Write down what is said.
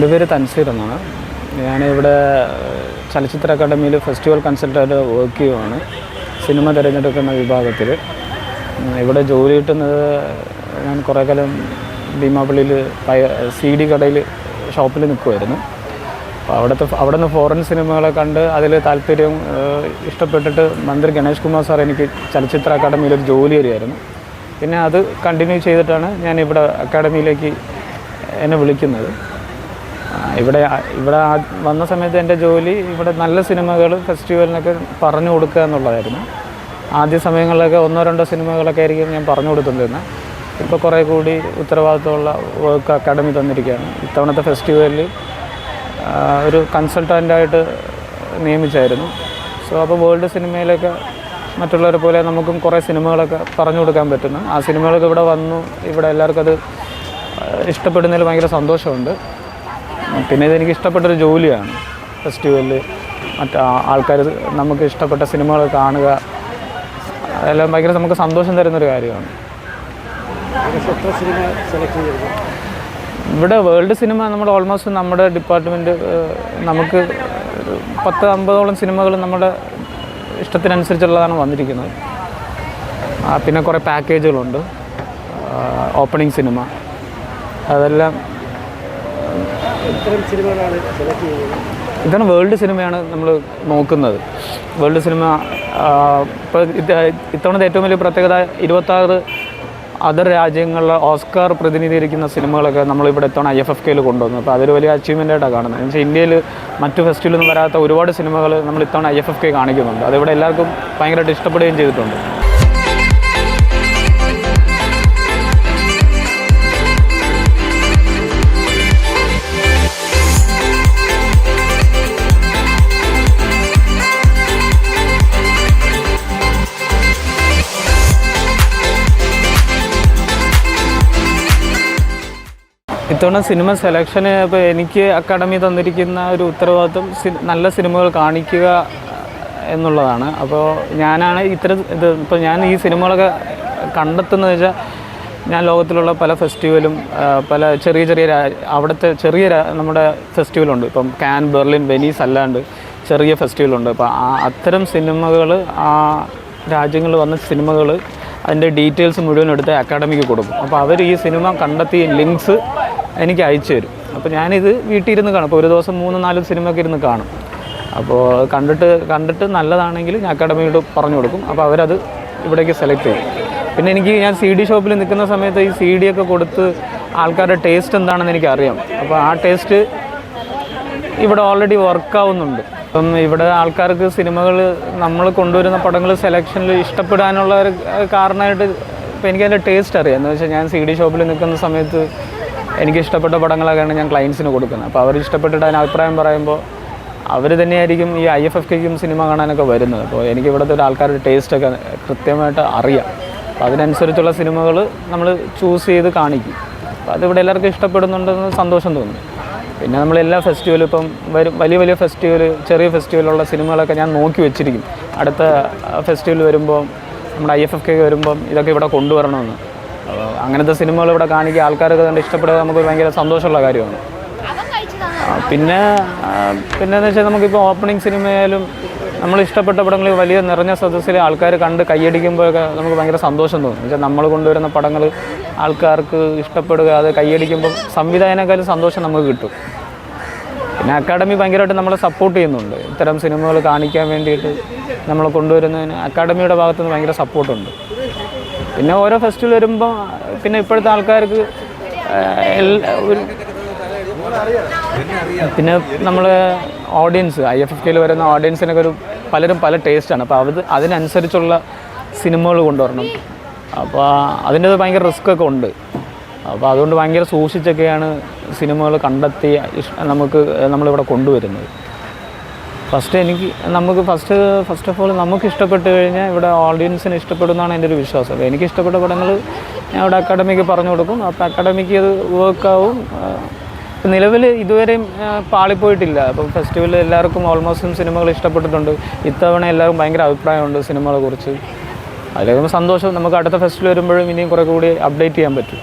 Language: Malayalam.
എന്റെ പേര് തൻസീർ എന്നാണ്. ഞാനിവിടെ ചലച്ചിത്ര അക്കാദമിയിൽ ഫെസ്റ്റിവൽ കൺസൾട്ടായിട്ട് വർക്ക് ചെയ്യുവാണ്. സിനിമ തിരഞ്ഞെടുക്കുന്ന വിഭാഗത്തിൽ ഇവിടെ ജോലി കിട്ടുന്നത് ഞാൻ കുറേ കാലം ഭീമാപ്പള്ളിയിൽ സി ഡി കടയിൽ ഷോപ്പിൽ നിൽക്കുമായിരുന്നു അപ്പോൾ അവിടുത്തെ അവിടെ നിന്ന് ഫോറിൻ സിനിമകളെ കണ്ട് അതിൽ താല്പര്യം ഇഷ്ടപ്പെട്ടിട്ട് മന്ത്രി ഗണേഷ് കുമാർ സാർ എനിക്ക് ചലച്ചിത്ര അക്കാദമിയിൽ ഒരു ജോലി തരുമായിരുന്നു പിന്നെ അത് കണ്ടിന്യൂ ചെയ്തിട്ടാണ് ഞാൻ ഇവിടെ അക്കാദമിയിലേക്ക് എന്നെ വിളിക്കുന്നത്. ഇവിടെ ഇവിടെ വന്ന സമയത്ത് എന്റെ ജോലി ഇവിടെ നല്ല സിനിമകൾ ഫെസ്റ്റിവലിനൊക്കെ പറഞ്ഞു കൊടുക്കുക എന്നുള്ളതായിരുന്നു. ആദ്യ സമയങ്ങളിലൊക്കെ ഒന്നോ രണ്ടോ സിനിമകളൊക്കെ ആയിരിക്കും ഞാൻ പറഞ്ഞു കൊടുത്തുകൊണ്ടിരുന്നത് ഇപ്പോൾ കുറേ കൂടി ഉത്തരവാദിത്തമുള്ള വർക്ക് അക്കാഡമി തന്നിരിക്കുകയാണ്. ഇത്തവണത്തെ ഫെസ്റ്റിവലിൽ ഒരു കൺസൾട്ടന്റായിട്ട് നിയമിച്ചായിരുന്നു. സോ അപ്പോൾ വേൾഡ് സിനിമയിലൊക്കെ മറ്റുള്ളവരെ പോലെ നമുക്കും കുറേ സിനിമകളൊക്കെ പറഞ്ഞു കൊടുക്കാൻ പറ്റുന്നു. ആ സിനിമകളൊക്കെ ഇവിടെ വന്നു. ഇവിടെ എല്ലാവർക്കും അത് ഇഷ്ടപ്പെടുന്നതിൽ ഭയങ്കര സന്തോഷമുണ്ട്. പിന്നെ ഇതെനിക്ക് ഇഷ്ടപ്പെട്ടൊരു ജോലിയാണ്. ഫെസ്റ്റിവലിൽ മറ്റേ ആൾക്കാർ നമുക്ക് ഇഷ്ടപ്പെട്ട സിനിമകൾ കാണുക. അതെല്ലാം ഭയങ്കര നമുക്ക് സന്തോഷം തരുന്നൊരു കാര്യമാണ്. ഇവിടെ വേൾഡ് സിനിമ നമ്മൾ ഓൾമോസ്റ്റ് നമ്മുടെ ഡിപ്പാർട്ട്മെന്റ് നമുക്ക് പത്ത് അമ്പതോളം സിനിമകൾ നമ്മുടെ ഇഷ്ടത്തിനനുസരിച്ചുള്ളതാണ് വന്നിരിക്കുന്നത്. പിന്നെ കുറേ പാക്കേജുകളുണ്ട് ഓപ്പണിംഗ് സിനിമ. അതെല്ലാം ഇത്തരം സിനിമകളാണ് സെലക്ട് ചെയ്യുന്നത്. ഇതാണ് വേൾഡ് സിനിമയാണ് നമ്മൾ നോക്കുന്നത്. വേൾഡ് സിനിമ ഇപ്പോൾ ഇത്തവണത്തെ ഏറ്റവും വലിയ പ്രത്യേകത ഇരുപത്താറ് അതർ രാജ്യങ്ങളിലെ ഓസ്കാർ പ്രതിനിധീകരിക്കുന്ന സിനിമകളൊക്കെ നമ്മളിവിടെ ഇത്തവണ ഐ എഫ് എഫ് കെയിൽ കൊണ്ടുവന്നു. അപ്പോൾ അതൊരു വലിയ അച്ചീവ്മെന്റായിട്ടാണ് കാണുന്നത്. വെച്ചാൽ ഇന്ത്യയിൽ മറ്റു ഫെസ്റ്റിവലൊന്നും വരാത്ത ഒരുപാട് സിനിമകൾ നമ്മൾ ഇത്തവണ ഐ എഫ് എഫ് കെ കാണിക്കുന്നുണ്ട്. അതിവിടെ എല്ലാവർക്കും ഭയങ്കരമായിട്ട് ഇഷ്ടപ്പെടുകയും ചെയ്തിട്ടുണ്ട്. ഇത്തവണ സിനിമ സെലക്ഷന് ഇപ്പോൾ എനിക്ക് അക്കാഡമി തന്നിരിക്കുന്ന ഒരു ഉത്തരവാദിത്വം നല്ല സിനിമകൾ കാണിക്കുക എന്നുള്ളതാണ്. അപ്പോൾ ഞാനാണ് ഇത്തരം ഇത് ഇപ്പോൾ ഞാൻ ഈ സിനിമകളൊക്കെ കണ്ടെത്തുന്നത് വെച്ചാൽ ഞാൻ ലോകത്തിലുള്ള പല ഫെസ്റ്റിവലും പല ചെറിയ ചെറിയ അവിടുത്തെ ചെറിയ നമ്മുടെ ഫെസ്റ്റിവലുണ്ട്. ഇപ്പം കാൻ ബെർലിൻ വെനീസ് അല്ലാണ്ട് ചെറിയ ഫെസ്റ്റിവലുണ്ട്. അപ്പോൾ ആ അത്തരം സിനിമകൾ ആ രാജ്യങ്ങളിൽ വന്ന സിനിമകൾ അതിന്റെ ഡീറ്റെയിൽസ് മുഴുവൻ എടുത്ത് അക്കാഡമിക്ക് കൊടുക്കും. അപ്പോൾ അവർ ഈ സിനിമ കണ്ടെത്തി ലിങ്ക്സ് എനിക്ക് അയച്ചു തരും. അപ്പോൾ ഞാനിത് വീട്ടിലിരുന്ന് കാണും. അപ്പോൾ ഒരു ദിവസം മൂന്ന് നാല് സിനിമയൊക്കെ ഇരുന്ന് കാണും. അപ്പോൾ കണ്ടിട്ട് കണ്ടിട്ട് നല്ലതാണെങ്കിൽ ഞാൻ അക്കാഡമിയോട് പറഞ്ഞു കൊടുക്കും. അപ്പോൾ അവരത് ഇവിടേക്ക് സെലക്ട് ചെയ്യും. പിന്നെ എനിക്ക് ഞാൻ സി ഡി ഷോപ്പിൽ നിൽക്കുന്ന സമയത്ത് ഈ സി ഡി ഒക്കെ കൊടുത്ത് ആൾക്കാരുടെ ടേസ്റ്റ് എന്താണെന്ന് എനിക്കറിയാം. അപ്പോൾ ആ ടേസ്റ്റ് ഇവിടെ ഓൾറെഡി വർക്കാവുന്നുണ്ട് അപ്പം ഇവിടെ ആൾക്കാർക്ക് സിനിമകൾ നമ്മൾ കൊണ്ടുവരുന്ന പടങ്ങൾ സെലക്ഷനിൽ ഇഷ്ടപ്പെടാനുള്ള ഒരു കാരണമായിട്ട് ഇപ്പം എനിക്കതിന്റെ ടേസ്റ്റ് അറിയാം. എന്ന് വെച്ചാൽ ഞാൻ സി ഡി ഷോപ്പിൽ നിൽക്കുന്ന സമയത്ത് എനിക്ക് ഇഷ്ടപ്പെട്ട പടങ്ങളൊക്കെയാണ് ഞാൻ ക്ലയൻസിന് കൊടുക്കുന്നത്. അപ്പോൾ അവർ ഇഷ്ടപ്പെട്ടിട്ട് അതിന് അഭിപ്രായം പറയുമ്പോൾ അവർ തന്നെയായിരിക്കും ഈ ഐ എഫ് എഫ് കെക്കും സിനിമ കാണാനൊക്കെ വരുന്നത്. അപ്പോൾ എനിക്ക് ഇവിടുത്തെ ഒരു ആൾക്കാരുടെ ടേസ്റ്റൊക്കെ കൃത്യമായിട്ട് അറിയാം. അപ്പോൾ അതിനനുസരിച്ചുള്ള സിനിമകൾ നമ്മൾ ചൂസ് ചെയ്ത് കാണിക്കും. അപ്പോൾ അതിവിടെ എല്ലാവർക്കും ഇഷ്ടപ്പെടുന്നുണ്ടെന്ന് സന്തോഷം തോന്നുന്നു പിന്നെ നമ്മൾ എല്ലാ ഫെസ്റ്റിവലും ഇപ്പം വരും വലിയ വലിയ ഫെസ്റ്റിവൽ ചെറിയ ഫെസ്റ്റിവലുള്ള സിനിമകളൊക്കെ ഞാൻ നോക്കി വെച്ചിരിക്കും. അടുത്ത ഫെസ്റ്റിവൽ വരുമ്പോൾ നമ്മുടെ ഐ എഫ് എഫ് കെ വരുമ്പം ഇതൊക്കെ ഇവിടെ കൊണ്ടുവരണമെന്ന്. അങ്ങനത്തെ സിനിമകൾ ഇവിടെ കാണിക്കുക ആൾക്കാരൊക്കെ കണ്ട് ഇഷ്ടപ്പെടുക നമുക്ക് ഭയങ്കര സന്തോഷമുള്ള കാര്യമാണ്. പിന്നെ പിന്നെന്ന് വെച്ചാൽ നമുക്കിപ്പോൾ ഓപ്പണിംഗ് സിനിമയായാലും നമ്മൾ ഇഷ്ടപ്പെട്ട പടങ്ങൾ വലിയ നിറഞ്ഞ സദസ്സിൽ ആൾക്കാർ കണ്ട് കൈയടിക്കുമ്പോഴൊക്കെ നമുക്ക് ഭയങ്കര സന്തോഷം തോന്നും. വെച്ചാൽ നമ്മൾ കൊണ്ടുവരുന്ന പടങ്ങൾ ആൾക്കാർക്ക് ഇഷ്ടപ്പെടുക അത് കൈയടിക്കുമ്പോൾ സംവിധായകനേക്കാളും സന്തോഷം നമുക്ക് കിട്ടും. പിന്നെ അക്കാഡമി ഭയങ്കരമായിട്ട് നമ്മളെ സപ്പോർട്ട് ചെയ്യുന്നുണ്ട്. ഇത്തരം സിനിമകൾ കാണിക്കാൻ വേണ്ടിയിട്ട് നമ്മൾ കൊണ്ടുവരുന്നതിന് അക്കാഡമിയുടെ ഭാഗത്തുനിന്ന് ഭയങ്കര സപ്പോർട്ടുണ്ട് പിന്നെ ഓരോ ഫെസ്റ്റിവൽ വരുമ്പോൾ പിന്നെ ഇപ്പോഴത്തെ ആൾക്കാർക്ക് പിന്നെ നമ്മൾ ഓഡിയൻസ് ഐ എഫ് എഫ് കെയിൽ വരുന്ന ഓഡിയൻസിനൊക്കെ ഒരു പലരും പല ടേസ്റ്റാണ് അപ്പോൾ അത് അതിനനുസരിച്ചുള്ള സിനിമകൾ കൊണ്ടുവരണം. അപ്പോൾ അതിന്റെ ഭയങ്കര റിസ്ക് ഒക്കെ ഉണ്ട്. അപ്പോൾ അതുകൊണ്ട് ഭയങ്കര സൂക്ഷിച്ചൊക്കെയാണ് സിനിമകൾ കണ്ടെത്തി നമുക്ക് നമ്മളിവിടെ കൊണ്ടുവരുന്നത്. ഫസ്റ്റ് എനിക്ക് നമുക്ക് ഫസ്റ്റ് ഫസ്റ്റ് ഓഫ് ഓൾ നമുക്ക് ഇഷ്ടപ്പെട്ട് കഴിഞ്ഞാൽ ഇവിടെ ഓഡിയൻസിന് ഇഷ്ടപ്പെടുന്നതാണ് എന്റെ ഒരു വിശ്വാസം. എനിക്ക് ഇഷ്ടപ്പെട്ട പടങ്ങൾ ഞാൻ ഇവിടെ അക്കാഡമിക്ക് പറഞ്ഞു കൊടുക്കും. അപ്പോൾ അക്കാഡമിക്ക് അത് വർക്കാവും നിലവിൽ ഇതുവരെയും പാളിപ്പോയിട്ടില്ല. അപ്പം ഫെസ്റ്റിവലിൽ എല്ലാവർക്കും ഓൾമോസ്റ്റും സിനിമകൾ ഇഷ്ടപ്പെട്ടിട്ടുണ്ട്. ഇത്തവണ എല്ലാവരും ഭയങ്കര അഭിപ്രായമുണ്ട് സിനിമകളെ കുറിച്ച്. അതിലേക്കും സന്തോഷം നമുക്ക് അടുത്ത ഫെസ്റ്റിവൽ വരുമ്പോഴും ഇനിയും കുറേ കൂടി അപ്ഡേറ്റ് ചെയ്യാൻ പറ്റും.